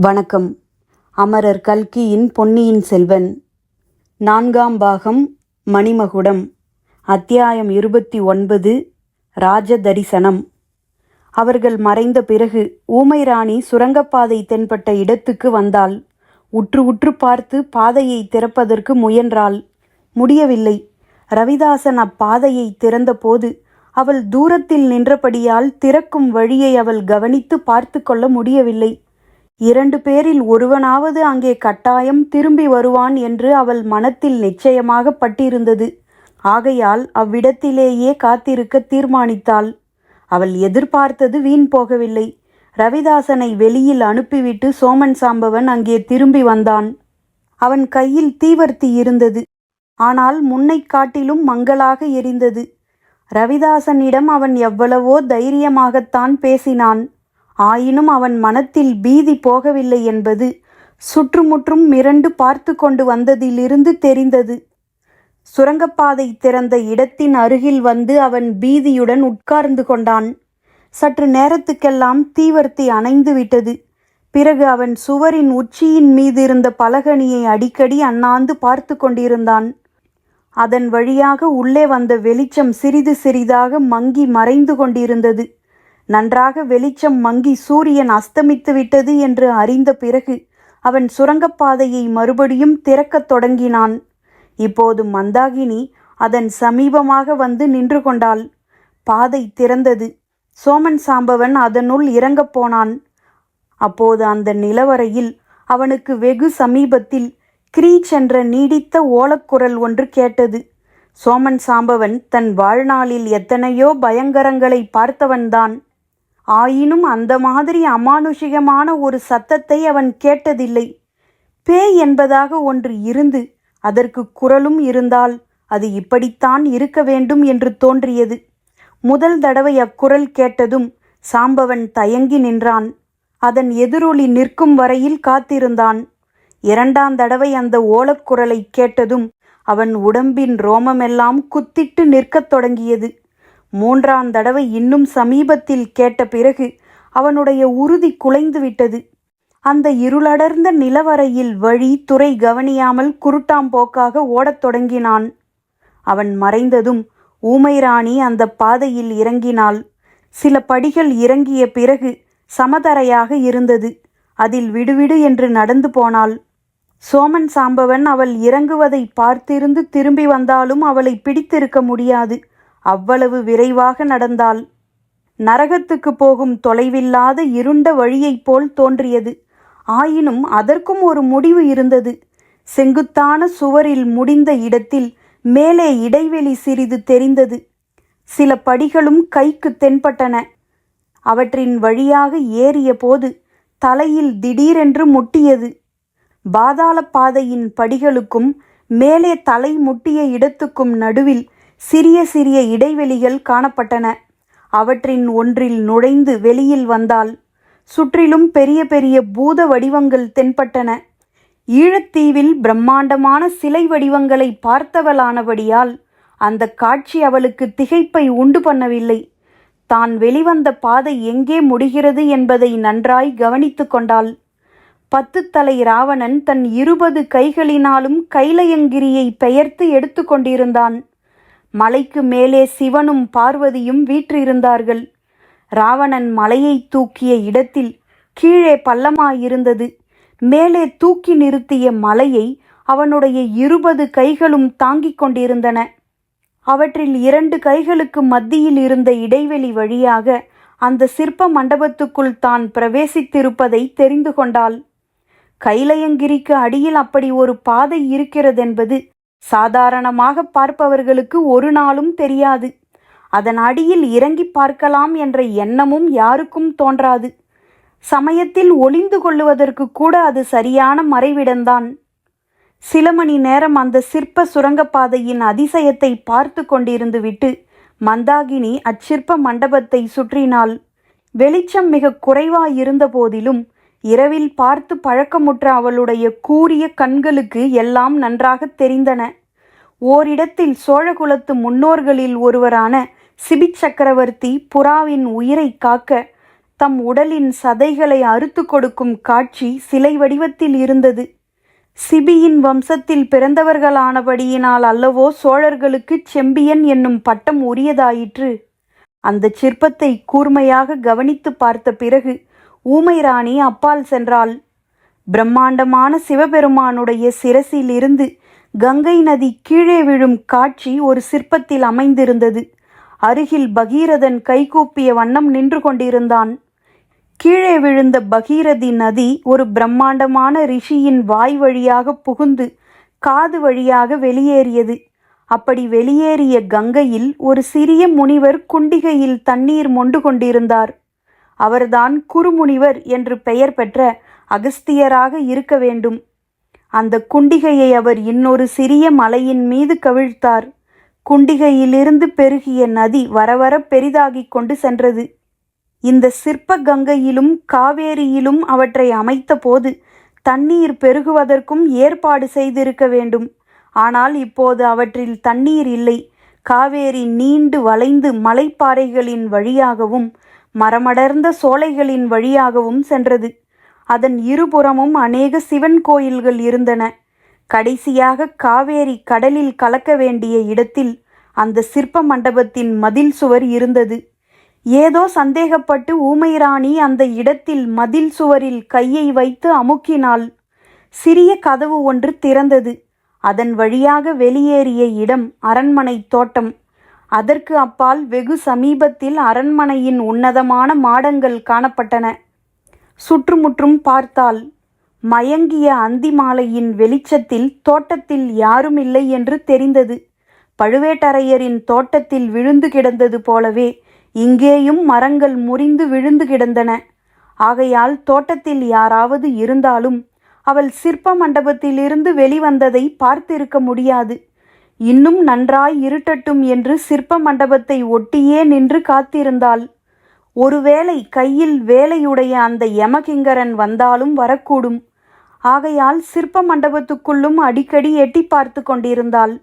வணக்கம். அமரர் கல்கியின் பொன்னியின் செல்வன். நான்காம் பாகம் மணிமகுடம். அத்தியாயம் இருபத்தி ஒன்பது ராஜ தரிசனம் அவர்கள் மறைந்த பிறகு ஊமை ராணி சுரங்கப்பாதை தென்பட்ட இடத்துக்கு வந்தாள். உற்று உற்று பார்த்து பாதையை திறப்பதற்கு முயன்றாள். முடியவில்லை. ரவிதாசன் அப்பாதையை திறந்தபோது அவள் தூரத்தில் நின்றபடியால் திறக்கும் வழியை அவள் கவனித்து பார்த்து கொள்ள முடியவில்லை. இரண்டு பேரில் ஒருவனாவது அங்கே கட்டாயம் திரும்பி வருவான் என்று அவள் மனத்தில் நிச்சயமாக பட்டிருந்தது. ஆகையால் அவ்விடத்திலேயே காத்திருக்க தீர்மானித்தாள். அவள் எதிர்பார்த்தது வீண் போகவில்லை. ரவிதாசனை வெளியில் அனுப்பிவிட்டு சோமன் சாம்பவன் அங்கே திரும்பி வந்தான். அவன் கையில் தீவர்த்தி இருந்தது. ஆனால் முன்னைக் காட்டிலும் மங்களாக எரிந்தது. ரவிதாசனிடம் அவன் எவ்வளவோ தைரியமாகத்தான் பேசினான். ஆயினும் அவன் மனத்தில் பீதி போகவில்லை என்பது சுற்றுமுற்றும் மிரண்டு பார்த்து கொண்டு வந்ததிலிருந்து தெரிந்தது. சுரங்கப்பாதை திறந்த இடத்தின் அருகில் வந்து அவன் பீதியுடன் உட்கார்ந்து கொண்டான். சற்று நேரத்துக்கெல்லாம் தீவர்த்தி அணைந்து விட்டது. பிறகு அவன் சுவரின் உச்சியின் மீது இருந்த பலகணியை அடிக்கடி அண்ணாந்து பார்த்து கொண்டிருந்தான். அதன் வழியாக உள்ளே வந்த வெளிச்சம் சிறிது சிறிதாக மங்கி மறைந்து கொண்டிருந்தது. நன்றாக வெளிச்சம் மங்கி சூரியன் அஸ்தமித்து விட்டது என்று அறிந்த பிறகு அவன் சுரங்கப்பாதையை மறுபடியும் திறக்கத் தொடங்கினான். இப்போது மந்தாகினி அதன் சமீபமாக வந்து நின்று கொண்டாள். பாதை திறந்தது. சோமன் சாம்பவன் அதனுள் இறங்கப் போனான். அப்போது அந்த நிலவரையில் அவனுக்கு வெகு சமீபத்தில் கிரீச் என்ற நீடித்த ஓலக்குரல் ஒன்று கேட்டது. சோமன் சாம்பவன் தன் வாழ்நாளில் எத்தனையோ பயங்கரங்களை பார்த்தவன்தான். ஆயினும் அந்த மாதிரி அமானுஷிகமான ஒரு சத்தத்தை அவன் கேட்டதில்லை. பேய் என்பதாக ஒன்று இருந்து அதற்கு குரலும் இருந்தால் அது இப்படித்தான் இருக்க வேண்டும் என்று தோன்றியது. முதல் தடவை அக்குரல் கேட்டதும் சாம்பவன் தயங்கி நின்றான். அதன் எதிரொலி நிற்கும் வரையில் காத்திருந்தான். இரண்டாம் தடவை அந்த ஓலக்குரலை கேட்டதும் அவன் உடம்பின் ரோமமெல்லாம் குத்திட்டு நிற்கத் தொடங்கியது. மூன்றாம் தடவை இன்னும் சமீபத்தில் கேட்ட பிறகு அவனுடைய உறுதி குலைந்து விட்டது. அந்த இருளடர்ந்த நிலவரையில் வழி துறை கவனியாமல் குருட்டாம்போக்காக ஓடத் தொடங்கினான். அவன் மறைந்ததும் ஊமை ராணி அந்த பாதையில் இறங்கினாள். சில படிகள் இறங்கிய பிறகு சமதரையாக இருந்தது. அதில் விடுவிடு என்று நடந்து போனாள். சோமன் சாம்பவன் அவள் இறங்குவதை பார்த்திருந்து திரும்பி வந்தாலும் அவளை பிடித்திருக்க முடியாது. அவ்வளவு விரைவாக நடந்தாள் நரகத்துக்கு போகும் தொலைவில்லாத இருண்ட வழியைப் போல் தோன்றியது. ஆயினும் அதற்கும் ஒரு முடிவு இருந்தது. செங்குத்தான சுவரில் முடிந்த இடத்தில் மேலே இடைவெளி சிறிது தெரிந்தது. சில படிகளும் கைக்கு தென்பட்டன. அவற்றின் வழியாக ஏறிய போது தலையில் திடீரென்று முட்டியது. பாதாள பாதையின் படிகளுக்கும் மேலே தலை முட்டிய இடத்துக்கும் நடுவில் சிறிய சிறிய இடைவெளிகள் காணப்பட்டன. அவற்றின் ஒன்றில் நுழைந்து வெளியில் வந்தால் சுற்றிலும் பெரிய பெரிய பூத வடிவங்கள் தென்பட்டன. ஈழத்தீவில் பிரம்மாண்டமான சிலை வடிவங்களை பார்த்தவளானபடியால் அந்த காட்சி அவளுக்கு திகைப்பை உண்டு பண்ணவில்லை. தான் வெளிவந்த பாதை எங்கே முடிகிறது என்பதை நன்றாய் கவனித்து கொண்டாள். பத்து தலை ராவணன் தன் இருபது கைகளினாலும் கைலயங்கிரியை பெயர்த்து எடுத்து கொண்டிருந்தான். மலைக்கு மேலே சிவனும் பார்வதியும் வீற்றிருந்தார்கள். ராவணன் மலையை தூக்கிய இடத்தில் கீழே பள்ளமாயிருந்தது. மேலே தூக்கி நிறுத்திய மலையை அவனுடைய இருபது கைகளும் தாங்கிக் கொண்டிருந்தன. அவற்றில் இரண்டு கைகளுக்கு மத்தியில் இருந்த இடைவெளி வழியாக அந்த சிற்ப மண்டபத்துக்குள் தான் பிரவேசித்திருப்பதை தெரிந்து கொண்டாள். கைலயங்கிரிக்கு அடியில் அப்படி ஒரு பாதை இருக்கிறதென்பது சாதாரணமாக பார்ப்பவர்களுக்கு ஒரு நாளும் தெரியாது. அதன் அடியில் இறங்கி பார்க்கலாம் என்ற எண்ணமும் யாருக்கும் தோன்றாது. சமயத்தில் ஒளிந்து கொள்ளுவதற்கு கூட அது சரியான மறைவிடம்தான் சில மணி நேரம் அந்த சிற்ப சுரங்கப்பாதையின் அதிசயத்தை பார்த்து கொண்டிருந்து விட்டு மந்தாகினி அச்சிற்ப மண்டபத்தை சுற்றினாள். வெளிச்சம் மிக குறைவாயிருந்த போதிலும் இரவில் பார்த்து பழக்கமுற்ற அவளுடைய கூரிய கண்களுக்கு எல்லாம் நன்றாக தெரிந்தன. ஓரிடத்தில் சோழகுலத்து முன்னோர்களில் ஒருவரான சிபிச் சக்கரவர்த்தி புறாவின் உயிரை காக்க தம் உடலின் சதைகளை அறுத்து கொடுக்கும் காட்சி சிலை வடிவத்தில் இருந்தது. சிபியின் வம்சத்தில் பிறந்தவர்களானபடியினால் அல்லவோ சோழர்களுக்கு செம்பியன் என்னும் பட்டம் உரியதாயிற்று. அந்த சிற்பத்தை கூர்மையாக கவனித்து பார்த்த பிறகு ஊமை ராணி அப்பால் சென்றாள். பிரம்மாண்டமான சிவபெருமானுடைய சிரசில் இருந்து கங்கை நதி கீழே விழும் காட்சி ஒரு சிற்பத்தில் அமைந்திருந்தது. அருகில் பகீரதன் கைகூப்பிய வண்ணம் நின்று கொண்டிருந்தான். கீழே விழுந்த பகீரதி நதி ஒரு பிரம்மாண்டமான ரிஷியின் வாய் வழியாக புகுந்து காது வழியாக வெளியேறியது. அப்படி வெளியேறிய கங்கையில் ஒரு சிறிய முனிவர் குண்டிகையில் தண்ணீர் மொண்டு கொண்டிருந்தார். அவர்தான் குருமுனிவர் என்று பெயர் பெற்ற அகஸ்தியராக இருக்க வேண்டும். அந்த குண்டிகையை அவர் இன்னொரு சிறிய மலையின் மீது கவிழ்த்தார். குண்டிகையிலிருந்து பெருகிய நதி வரவர பெரிதாகிக் கொண்டு சென்றது. இந்த சிற்ப கங்கையிலும் காவேரியிலும் அவற்றை அமைத்தபோது தண்ணீர் பெருகுவதற்கும் ஏற்பாடு செய்திருக்க வேண்டும். ஆனால் இப்போது அவற்றில் தண்ணீர் இல்லை. காவேரி நீண்டு வளைந்து மலைப்பாறைகளின் வழியாகவும் மரமடர்ந்த சோலைகளின் வழியாகவும் சென்றது. அதன் இருபுறமும் அநேக சிவன் கோயில்கள் இருந்தன. கடைசியாக காவேரி கடலில் கலக்க வேண்டிய இடத்தில் அந்த சிற்ப மண்டபத்தின் மதில் சுவர் இருந்தது. ஏதோ சந்தேகப்பட்டு ஊமைராணி அந்த இடத்தில் மதில் சுவரில் கையை வைத்து அமுக்கினாள். சிறிய கதவு ஒன்று திறந்தது. அதன் வழியாக வெளியேறிய இடம் அரண்மனை தோட்டம். அதற்கு அப்பால் வெகு சமீபத்தில் அரண்மனையின் உன்னதமான மாடங்கள் காணப்பட்டன. சுற்றுமுற்றும் பார்த்தால் மயங்கிய அந்தி மாலையின் வெளிச்சத்தில் தோட்டத்தில் யாரும் இல்லை என்று தெரிந்தது. பழுவேட்டரையரின் தோட்டத்தில் விழுந்து கிடந்தது போலவே இங்கேயும் மரங்கள் முறிந்து விழுந்து கிடந்தன. ஆகையால் தோட்டத்தில் யாராவது இருந்தாலும் அவள் சிற்ப மண்டபத்திலிருந்து வெளிவந்ததை பார்த்திருக்க முடியாது. இன்னும் நன்றாய் இருட்டட்டும் என்று சிற்ப மண்டபத்தை ஒட்டியே நின்று காத்திருந்தாள். ஒருவேளை கையில் வேலையுடைய அந்த யமகிங்கரன் வந்தாலும் வரக்கூடும். ஆகையால் சிற்ப மண்டபத்துக்குள்ளும் அடிக்கடி எட்டி பார்த்து கொண்டிருந்தாள்.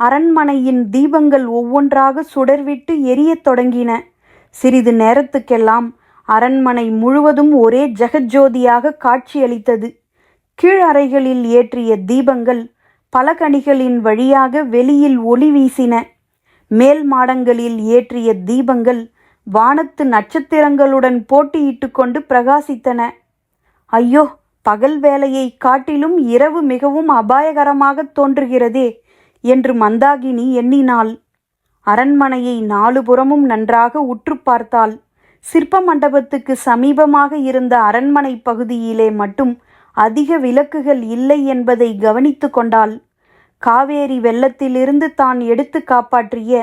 அரண்மனையின் தீபங்கள் ஒவ்வொன்றாக சுடர்விட்டு எரியத் தொடங்கின. சிறிது நேரத்துக்கெல்லாம் அரண்மனை முழுவதும் ஒரே ஜெகஜோதியாக காட்சியளித்தது. கீழ் அறைகளில் ஏற்றிய தீபங்கள் பலகணிகளின் வழியாக வெளியில் ஒளி வீசின மேல் மாடங்களில் ஏற்றிய தீபங்கள் வானத்து நட்சத்திரங்களுடன் போட்டியிட்டு கொண்டு பிரகாசித்தன. ஐயோ பகல் வேலையை காட்டிலும் இரவு மிகவும் அபாயகரமாக தோன்றுகிறதே என்று மந்தாகினி எண்ணினாள். அரண்மனையை நாலுபுறமும் நன்றாக உற்று பார்த்தாள். சிற்ப மண்டபத்துக்கு சமீபமாக இருந்த அரண்மனை பகுதியிலே மட்டும் அதிக விளக்குகள் இல்லை என்பதை கவனித்து கொண்டாள். காவேரி வெள்ளத்திலிருந்து தான் எடுத்து காப்பாற்றிய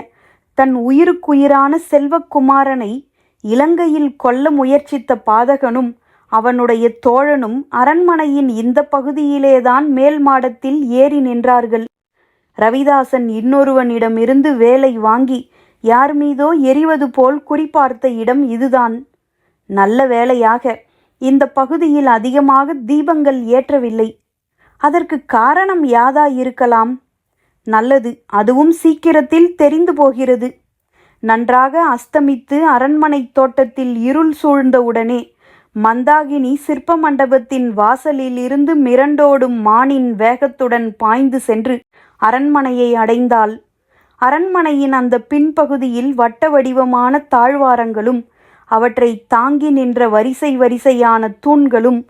தன் உயிருக்குயிரான செல்வக்குமாரனை இலங்கையில் கொல்ல முயற்சித்த பாதகனும் அவனுடைய தோழனும் அரண்மனையின் இந்த பகுதியிலேதான் மேல் மாடத்தில் ஏறி நின்றார்கள். ரவிதாசன் இன்னொருவனிடமிருந்து வேலை வாங்கி யார் மீதோ எரிவது போல் குறிப்பார்த்த இடம் இதுதான். நல்ல வேலையாக இந்த பகுதியில் அதிகமாக தீபங்கள் ஏற்றவில்லை. அதற்கு காரணம் யாதாயிருக்கலாம்? நல்லது அதுவும் சீக்கிரத்தில் தெரிந்து போகிறது. நன்றாக அஸ்தமித்து அரண்மனை தோட்டத்தில் இருள் சூழ்ந்தவுடனே மந்தாகினி சிற்ப மண்டபத்தின் வாசலில் இருந்து மிரண்டோடும் மானின் வேகத்துடன் பாய்ந்து சென்று அரண்மனையை அடைந்தாள். அரண்மனையின் அந்த பின்பகுதியில் வட்ட வடிவமான தாழ்வாரங்களும் அவற்றை தாங்கி நின்ற வரிசை வரிசையான தூண்களும்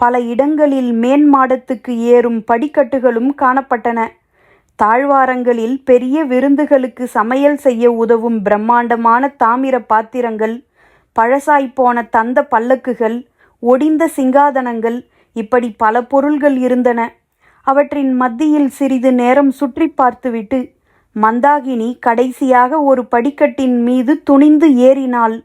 பல இடங்களில் மேன்மாடத்துக்கு ஏறும் படிக்கட்டுகளும் காணப்பட்டன. தாழ்வாரங்களில் பெரிய விருந்துகளுக்கு சமையல் செய்ய உதவும் பிரம்மாண்டமான தாமிர பாத்திரங்கள் பழசாய்ப்போன தந்த பல்லக்குகள் ஒடிந்த சிங்காதனங்கள் இப்படி பல பொருள்கள் இருந்தன. அவற்றின் மத்தியில் சிறிது நேரம் சுற்றி பார்த்துவிட்டு மந்தாகினி கடைசியாக ஒரு படிக்கட்டின் மீது துணிந்து ஏறினாள்.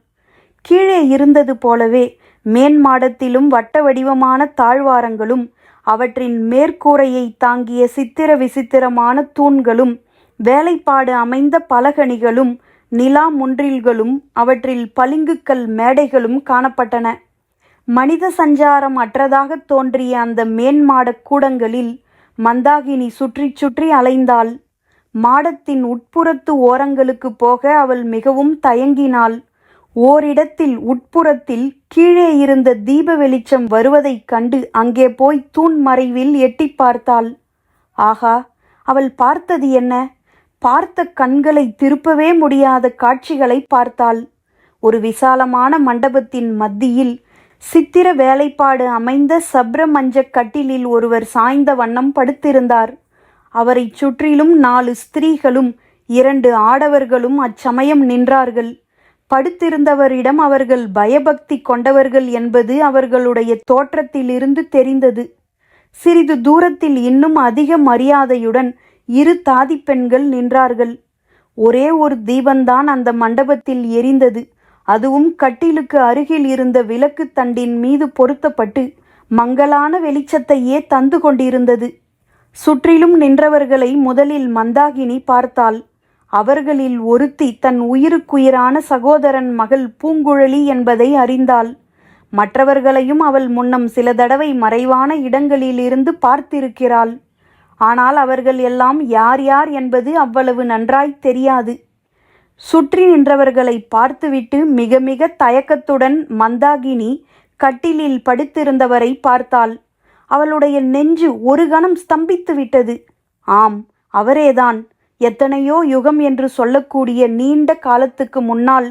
கீழே இருந்தது போலவே மேன்மாடத்திலும் வட்ட வடிவமான தாழ்வாரங்களும் அவற்றின் மேற்கூரையை தாங்கிய சித்திர விசித்திரமான தூண்களும் வேலைப்பாடு அமைந்த பலகணிகளும் நிலா முன்றில்களும் அவற்றில் பளிங்குக்கல் மேடைகளும் காணப்பட்டன. மனித சஞ்சாரம் அற்றதாக தோன்றிய அந்த மேன்மாடக் கூடங்களில் மந்தாகினி சுற்றி சுற்றி அலைந்தாள். மாடத்தின் உட்புறத்து ஓரங்களுக்கு போக அவள் மிகவும் தயங்கினாள். ஓரிடத்தில் உட்புறத்தில் கீழே இருந்த தீப வெளிச்சம் வருவதைக் கண்டு அங்கே போய் தூண் மறைவில் எட்டிப் பார்த்தாள். ஆகா அவள் பார்த்தது என்ன? பார்த்த கண்களை திருப்பவே முடியாத காட்சிகளை பார்த்தாள். ஒரு விசாலமான மண்டபத்தின் மத்தியில் சித்திர வேலைப்பாடு அமைந்த சப்ரமஞ்ச கட்டிலில் ஒருவர் சாய்ந்த வண்ணம் படுத்திருந்தார். அவரைச் சுற்றிலும் நாலு ஸ்திரீகளும் இரண்டு ஆடவர்களும் அச்சமயம் நின்றார்கள். படுத்திருந்தவரிடம் அவர்கள் பயபக்தி கொண்டவர்கள் என்பது அவர்களுடைய தோற்றத்திலிருந்து தெரிந்தது. சிறிது தூரத்தில் இன்னும் அதிக மரியாதையுடன் இரு தாதி பெண்கள் நின்றார்கள். ஒரே ஒரு தீபந்தான் அந்த மண்டபத்தில் எரிந்தது. அதுவும் கட்டிலுக்கு அருகில் இருந்த விளக்கு தண்டின் மீது பொருத்தப்பட்டு மங்கலான வெளிச்சத்தையே தந்து கொண்டிருந்தது. சுற்றிலும் நின்றவர்களை முதலில் மந்தாகினி பார்த்தாள். அவர்களில் ஒருத்தி தன் உயிருக்குயிரான சகோதரன் மகள் பூங்குழலி என்பதை அறிந்தாள். மற்றவர்களையும் அவள் முன்னம் சில தடவை மறைவான இடங்களிலிருந்து பார்த்திருக்கிறாள். ஆனால் அவர்கள் எல்லாம் யார் யார் என்பது அவ்வளவு நன்றாய் தெரியாது. சுற்றி நின்றவர்களை பார்த்துவிட்டு மிக மிக தயக்கத்துடன் மந்தாகினி கட்டிலில் படுத்திருந்தவரை பார்த்தாள். அவளுடைய நெஞ்சு ஒரு கணம் ஸ்தம்பித்து விட்டது ஆம் அவரேதான். எத்தனையோ யுகம் என்று சொல்லக்கூடிய நீண்ட காலத்துக்கு முன்னால்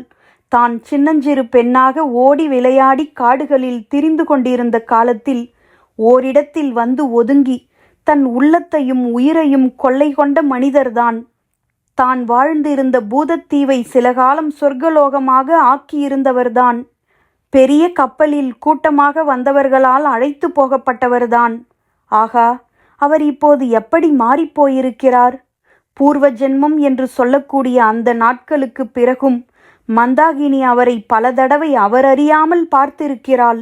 தான் சின்னஞ்சிறு பெண்ணாக ஓடி விளையாடி காடுகளில் திரிந்து கொண்டிருந்த காலத்தில் ஓரிடத்தில் வந்து ஒதுங்கி தன் உள்ளத்தையும் உயிரையும் கொள்ளை கொண்ட மனிதர்தான். தான் வாழ்ந்திருந்த பூதத்தீவை சில காலம் சொர்க்கலோகமாக ஆக்கியிருந்தவர்தான். பெரிய கப்பலில் கூட்டமாக வந்தவர்களால் அழைத்து போகப்பட்டவர்தான். ஆகா அவர் இப்போது எப்படி மாறிப்போயிருக்கிறார் பூர்வ ஜென்மம் என்று சொல்லக்கூடிய அந்த நாட்களுக்கு பிறகும் மந்தாகினி அவரை பல தடவை அவர் அறியாமல் பார்த்திருக்கிறாள்.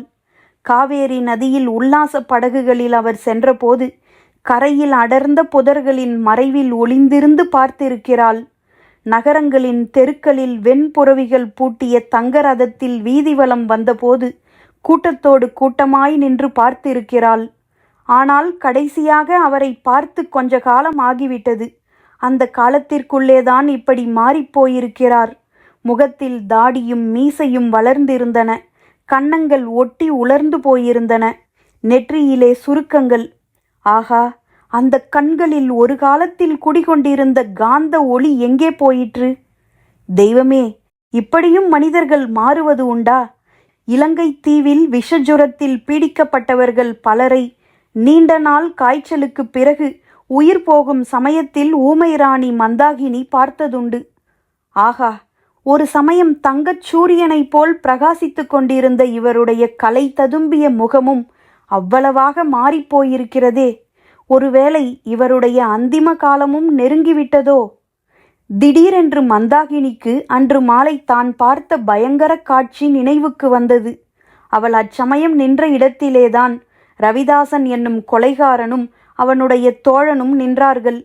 காவேரி நதியில் உல்லாச படகுகளில் அவர் சென்றபோது கரையில் அடர்ந்த புதர்களின் மறைவில் ஒளிந்திருந்து பார்த்திருக்கிறாள். நகரங்களின் தெருக்களில் வெண்புறவிகள் பூட்டிய தங்க ரதத்தில் வீதி வலம் வந்தபோது கூட்டத்தோடு கூட்டமாய் நின்று பார்த்திருக்கிறாள். ஆனால் கடைசியாக அவரை பார்த்து கொஞ்ச காலம் ஆகிவிட்டது. அந்த காலத்திற்குள்ளேதான் இப்படி மாறிப்போயிருக்கிறார் முகத்தில் தாடியும் மீசையும் வளர்ந்திருந்தன. கன்னங்கள் ஒட்டி உலர்ந்து போயிருந்தன. நெற்றியிலே சுருக்கங்கள். ஆகா அந்த கண்களில் ஒரு காலத்தில் குடிகொண்டிருந்த காந்த ஒளி எங்கே போயிற்று? தெய்வமே இப்படியும் மனிதர்கள் மாறுவது உண்டா? இலங்கை தீவில் விஷஜுரத்தில் பீடிக்கப்பட்டவர்கள் பலரை நீண்ட நாள் காய்ச்சலுக்கு பிறகு உயிர் போகும் சமயத்தில் ஊமை ராணி மந்தாகினி பார்த்ததுண்டு. ஆகா ஒரு சமயம் தங்கச் சூரியனைப் போல் பிரகாசித்துக் கொண்டிருந்த இவருடைய கலை ததும்பிய முகமும் அவ்வளவாக மாறிப்போயிருக்கிறதே ஒருவேளை இவருடைய அந்திம காலமும் நெருங்கிவிட்டதோ? திடீரென்று மந்தாகினிக்கு அன்று மாலை தான் பார்த்த பயங்கர காட்சி நினைவுக்கு வந்தது. அவள் அச்சமயம் நின்ற இடத்திலேதான் ரவிதாசன் என்னும் கொலைகாரனும் அவனுடைய தோழனும் நின்றார்கள்.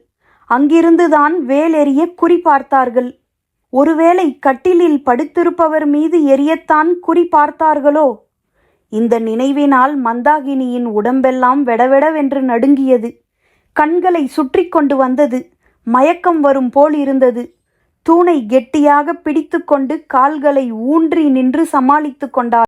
அங்கிருந்துதான் வேலெறிய குறி பார்த்தார்கள். ஒருவேளை கட்டிலில் படுத்திருப்பவர் மீது எரியத்தான் குறி பார்த்தார்களோ? இந்த நினைவினால் மந்தாகினியின் உடம்பெல்லாம் வெடவெடவென்று நடுங்கியது. கண்களை சுற்றி கொண்டு வந்தது. மயக்கம் வரும் போல் இருந்தது. தூணை கெட்டியாக பிடித்துக்கொண்டு கால்களை ஊன்றி நின்று சமாளித்து கொண்டார்.